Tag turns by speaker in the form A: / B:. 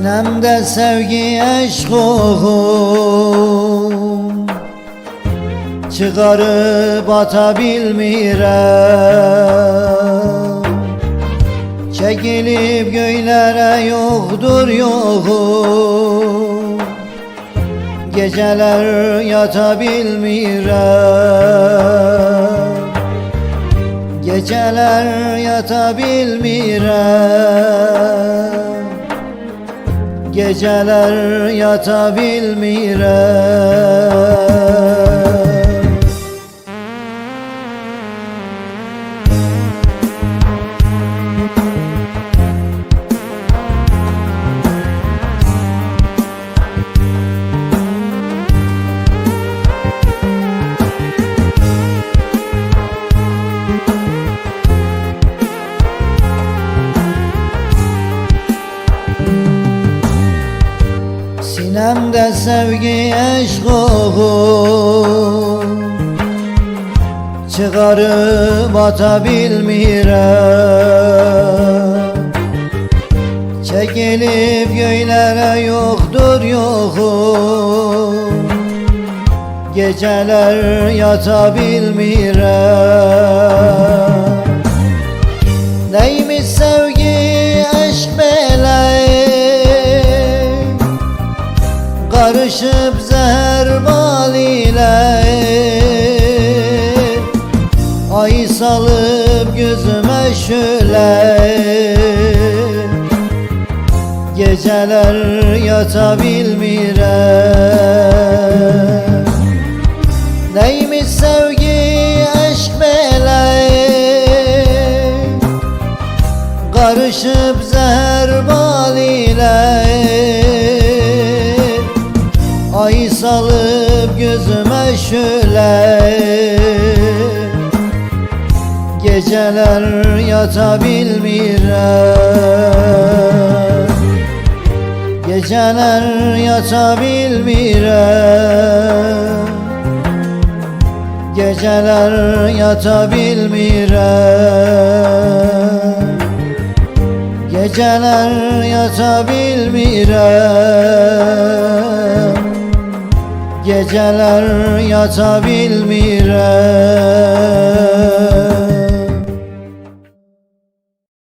A: Sinemde sevgi eşk oğum Çıkarıp atabilmirem. Çekilip göylere yoktur yokum Geceler yatabilmirem. Geceler yatabilmirem Geceler yatabilmirem Sinemde sevgi eşk oğum Çıkarıp atabilmirem. Çekilip göylere yoktur yokum. Geceler yatabilmirem Karışıp zehir bal ile Ay salıp gözüme şöyle Geceler yatabilmirem Neymiş sevgi aşk meleği Karışıp zehir bal ile salıp gözüme şöyle. Geceler yatabilmirem. Geceler yatabilmirem. Geceler yatabilmirem. Geceler yatabilmirem Geceler yatabilmirem